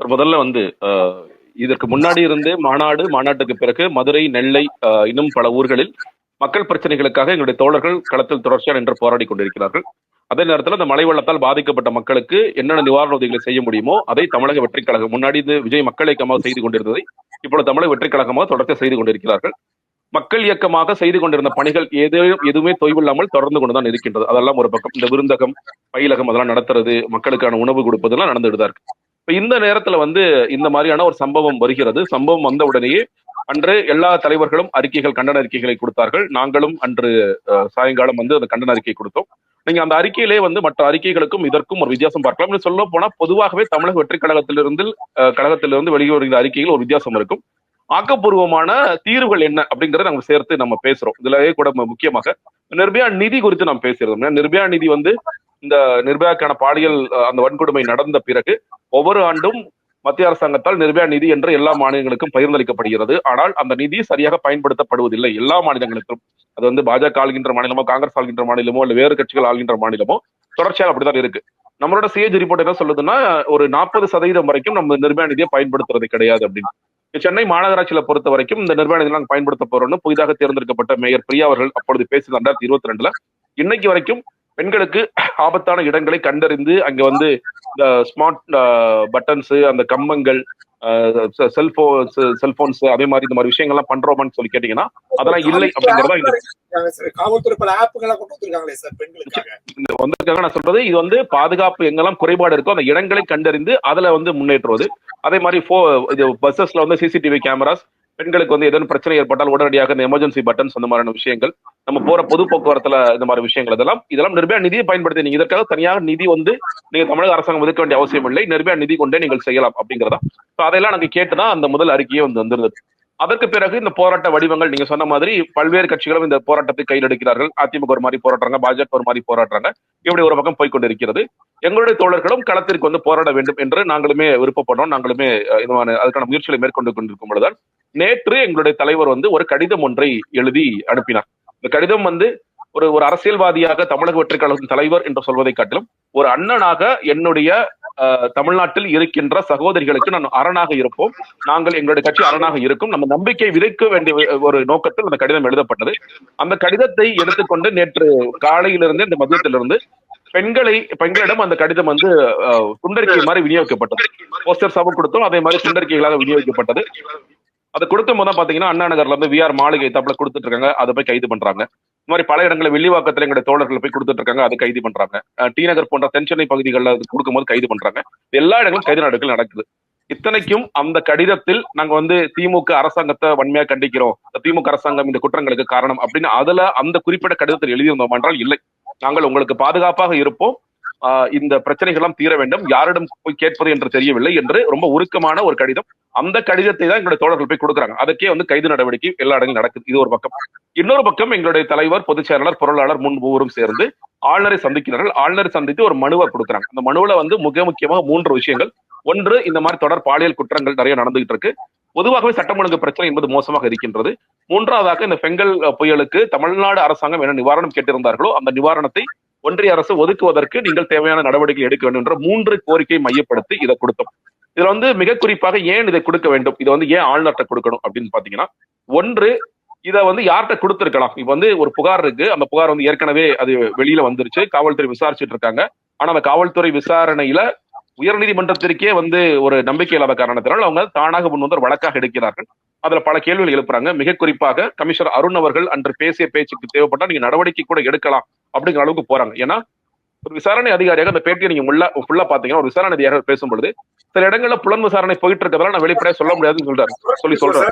முதல்ல வந்து இதற்கு முன்னாடி இருந்தே மாநாடு மாநாட்டுக்கு பிறகு மதுரை நெல்லை இன்னும் பல ஊர்களில் மக்கள் பிரச்சனைகளுக்காக எங்களுடைய தோழர்கள் களத்தில் தொடர்ச்சியாக நின்று போராடி கொண்டிருக்கிறார்கள். அதே நேரத்தில் அந்த மழை வெள்ளத்தால் பாதிக்கப்பட்ட மக்களுக்கு என்னென்ன நிவாரண உதவிகளை செய்ய முடியுமோ அதை தமிழக வெற்றிக் கழகம் முன்னாடி இது விஜய் மக்கள் இயக்கமாக செய்து கொண்டிருந்ததை இப்பொழுது தமிழக வெற்றிக் கழகமாக தொடர்ச்சி செய்து கொண்டிருக்கிறார்கள். மக்கள் இயக்கமாக செய்து கொண்டிருந்த பணிகள் எது எதுவுமே தொய்வில்லாமல் தொடர்ந்து கொண்டுதான் இருக்கின்றது. அதெல்லாம் ஒரு பக்கம் இந்த விருந்தகம் பயிலகம் அதெல்லாம் நடத்துறது மக்களுக்கான உணவு கொடுப்பதெல்லாம் நடந்துட்டு தான் இருக்கு. இப்ப இந்த நேரத்துல வந்து இந்த மாதிரியான ஒரு சம்பவம் வருகிறது. சம்பவம் வந்த உடனேயே அன்று எல்லா தலைவர்களும் அறிக்கைகள் கண்டன அறிக்கைகளை கொடுத்தார்கள். நாங்களும் அன்று சாயங்காலம் வந்து அந்த கண்டன அறிக்கை கொடுத்தோம். நீங்க அந்த அறிக்கையிலே வந்து மற்ற அறிக்கைகளுக்கும் இதற்கும் ஒரு வித்தியாசம் பார்க்கலாம். சொல்ல போனா பொதுவாகவே தமிழக வெற்றி கழகத்திலிருந்து கழகத்திலிருந்து வெளியே வருகிற அறிக்கையில் ஒரு வித்தியாசம் இருக்கும். ஆக்கப்பூர்வமான தீர்வுகள் என்ன அப்படிங்கறத நம்ம சேர்த்து நம்ம பேசுறோம். இதுலவே கூட முக்கியமாக நிர்பயா நிதி குறித்து நாம் பேசுறோம். நிர்பயா நிதி வந்து இந்த நிர்பயாக்கான பாலியல் அந்த வன்கொடுமை நடந்த பிறகு ஒவ்வொரு ஆண்டும் மத்திய அரசாங்கத்தால் நிர்பயா நிதி என்று எல்லா மாநிலங்களுக்கும் பகிர்ந்தளிக்கப்படுகிறது. ஆனால் அந்த நிதி சரியாக பயன்படுத்தப்படுவதில்லை. எல்லா மாநிலங்களுக்கும். அது வந்து பாஜக ஆளுகின்ற மாநிலமோ காங்கிரஸ் ஆளுகின்ற மாநிலமோ இல்ல வேறு கட்சிகள் ஆளுகின்ற மாநிலமோ தொடர்ச்சியாக அப்படிதான் இருக்கு. நம்மளோட சிஏஜ் ரிப்போர்ட் என்ன சொல்லுதுன்னா ஒரு நாற்பது சதவீதம் வரைக்கும் நம்ம நிர்பயா நிதியை பயன்படுத்துறது கிடையாது அப்படின்னு. சென்னை மாநகராட்சியில பொறுத்த வரைக்கும் இந்த நிர்வாகத்தை நாங்கள் பயன்படுத்த போறோம்னு புதிதாக தேர்ந்தெடுக்கப்பட்ட மேயர் பிரியா அவர்கள் அப்பொழுது பேசினார் ரெண்டாயிரத்தி இருபத்தி ரெண்டுல. இன்னைக்கு வரைக்கும் பெண்களுக்கு ஆபத்தான இடங்களை கண்டறிந்து அங்க வந்து இந்த ஸ்மார்ட் பட்டன்ஸ் அந்த கம்பங்கள் செல்போ செல்போன்ஸ் அதே மாதிரி இந்த மாதிரி விஷயங்கள்லாம் பண்றோமான்னு சொல்லி கேட்டீங்கன்னா அதெல்லாம் இல்லை அப்படிங்கறதா இது இருக்காங்க சார். காவல்துறை பல ஆப்புகளை கொண்டு வந்திருக்காங்களே சார் பெண்களுக்காக இந்த வந்திருக்காங்க நான் சொல்றது இது வந்து பாதுகாப்பு எங்கெல்லாம் குறைபாடு இருக்கோ அந்த இடங்களை கண்டறிந்து அதுல வந்து முன்னேற்றுவது அதே மாதிரி ஃபோ இது பஸ்ஸஸ்ல வந்து சிசிடிவி கேமராஸ் பெண்களுக்கு வந்து ஏதேனும் பிரச்சனை ஏற்பட்டால் உடனடியாக இந்த எமர்ஜென்சி பட்டன்ஸ் அந்த மாதிரியான விஷயங்கள் நம்ம போற பொது போக்குவரத்துல இந்த மாதிரி விஷயங்கள் இதெல்லாம் இதெல்லாம் நிர்பயா நிதியை பயன்படுத்தி நீங்க இதற்காக தனியாக நிதி வந்து நீங்க தமிழக அரசாங்கம் ஒதுக்க வேண்டிய அவசியம் இல்லை. நிர்பயா நிதி கொண்டே நீங்கள் செய்யலாம் அப்படிங்கிறதா. So அதெல்லாம் நாங்க கேட்டுதான் அந்த முதல் அறிக்கையே வந்து வந்திருந்தது. அதற்கு பிறகு இந்த போராட்ட வடிவங்கள் நீங்க சொன்ன மாதிரி பல்வேறு கட்சிகளும் இந்த போராட்டத்தை கையில் எடுக்கிறார்கள். அதிமுக ஒரு மாதிரி போராடுறாங்க பாஜக ஒரு மாதிரி போராடுறாங்க. இப்படி ஒரு பக்கம் போய்கொண்டிருக்கிறது எங்களுடைய தோழர்களும் களத்திற்கு வந்து போராட வேண்டும் என்று நாங்களுமே விருப்பப்படுறோம். நாங்களுமே இதுவான அதுக்கான முயற்சிகளை மேற்கொண்டு கொண்டிருக்கும் பொழுதுதான் நேற்று எங்களுடைய தலைவர் வந்து ஒரு கடிதம் ஒன்றை எழுதி அனுப்பினார். இந்த கடிதம் வந்து ஒரு ஒரு அரசியல்வாதியாக தமிழக வெற்றி கழகத்தின் தலைவர் என்று சொல்வதை காட்டிலும் ஒரு அண்ணனாக என்னுடைய தமிழ்நாட்டில் இருக்கின்ற சகோதரிகளுக்கு நான் அரணாக இருப்போம். நாங்கள் எங்களுடைய கட்சி அரணாக இருக்கும். நம்ம நம்பிக்கை விதைக்க வேண்டிய ஒரு நோக்கத்தில் அந்த கடிதம் எழுதப்பட்டது. அந்த கடிதத்தை எடுத்துக்கொண்டு நேற்று காலையிலிருந்து இந்த மதியத்திலிருந்து பெண்களை பெண்களிடம் அந்த கடிதம் வந்து சுண்டறிக்கை மாதிரி விநியோகிக்கப்பட்டது. போஸ்டர் சபை கொடுத்தோம். அதே மாதிரி சுண்டறிக்கைகளாக விநியோகிக்கப்பட்டது. அதை கொடுக்கும் போது தான் பாத்தீங்கன்னா அண்ணா நகர்ல இருந்து விஆர் மாளிகை தப்புல கொடுத்துட்டு இருக்காங்க அதை போய் கைது பண்றாங்க. இந்த மாதிரி பல இடங்களில் வெள்ளிவாக்கத்துல எங்களுடைய தோழர்கள் போய் கொடுத்துட்டு இருக்காங்க அதை கைது பண்றாங்க. டி நகர் போன்ற தென்சென்னை பகுதிகளில் அது கொடுக்கும்போது கைது பண்றாங்க. எல்லா இடங்களும் கைது நடவடிக்கைகள் நடக்குது. இத்தனைக்கும் அந்த கடிதத்தில் நாங்க வந்து திமுக அரசாங்கத்தை வன்மையா கண்டிக்கிறோம். திமுக அரசாங்கம் இந்த குற்றங்களுக்கு காரணம் அப்படின்னு அதுல அந்த குறிப்பிட்ட கடிதத்தில் எழுதியிருந்தோம் என்றால் இல்லை. நாங்கள் உங்களுக்கு பாதுகாப்பாக இருப்போம். இந்த பிரச்சனைகள் எல்லாம் தீர வேண்டும். யாரிடம் போய் கேட்பது என்று தெரியவில்லை என்று ரொம்ப உருக்கமான ஒரு கடிதம். அந்த கடிதத்தை தான் எங்களுடைய தோழர்கள் போய் கொடுக்குறாங்க. அதுக்கே வந்து கைது நடவடிக்கை எல்லா இடங்களும் நடக்குது. இது ஒரு பக்கம். இன்னொரு பக்கம் எங்களுடைய தலைவர் பொதுச் செயலாளர் பொருளாளர் முன் மூவரும் சேர்ந்து ஆளுநரை சந்திக்கிறார்கள். ஆளுநரை சந்தித்து ஒரு மனுவை கொடுக்குறாங்க. அந்த மனுவில் வந்து மிக முக்கியமாக மூன்று விஷயங்கள். ஒன்று இந்த மாதிரி தொடர் பாலியல் குற்றங்கள் நிறைய நடந்துகிட்டு இருக்கு. பொதுவாகவே சட்டம் ஒழுங்கு பிரச்சனை என்பது மோசமாக இருக்கின்றது. மூன்றாவதாக இந்த பெங்கல் புயலுக்கு தமிழ்நாடு அரசாங்கம் என்ன நிவாரணம் கேட்டிருந்தார்களோ அந்த நிவாரணத்தை ஒன்றிய அரசு ஒதுக்குவதற்கு நீங்கள் தேவையான நடவடிக்கை எடுக்க வேண்டும் என்ற மூன்று கோரிக்கையை மையப்படுத்தி இதை கொடுத்தோம். இதுல வந்து மிக குறிப்பாக ஏன் இதை கொடுக்க வேண்டும்? இதை வந்து ஏன் ஆளுநர்கிட்ட கொடுக்கணும் அப்படின்னு பாத்தீங்கன்னா ஒன்று இதை வந்து யார்கிட்ட கொடுத்துருக்கலாம்? இப்ப வந்து ஒரு புகார் இருக்கு. அந்த புகார் வந்து ஏற்கனவே அது வெளியில வந்துருச்சு. காவல்துறை விசாரிச்சுட்டு இருக்காங்க. ஆனா அந்த காவல்துறை விசாரணையில உயர்நீதிமன்றத்திற்கே வந்து ஒரு நம்பிக்கை இல்லாத காரணத்தினால் அவங்க தானாக முன் வந்து வழக்காக எடுக்கிறார்கள். அதுல பல கேள்விகள் எழுப்புறாங்க. மிக குறிப்பாக கமிஷனர் அருண் அவர்கள் அன்று பேசிய பேச்சுக்கு தேவைப்பட்டா நீங்க நடவடிக்கை கூட எடுக்கலாம். அப்படிங்கிற அளவுக்கு போறாங்க. ஏன்னா ஒரு விசாரணை அதிகாரியாக அந்த பேட்டியை நீங்க உள்ள ஃபுல்லா பாத்தீங்கன்னா ஒரு விசாரணை அதிகாரி பேசும்பொழுது சில இடங்கள்ல புலன் விசாரணை போயிட்டு இருக்கிறதால நான் வெளிப்படையா சொல்ல முடியாதுன்னு சொல்றாரு. சொல்லி சொல்றாரு.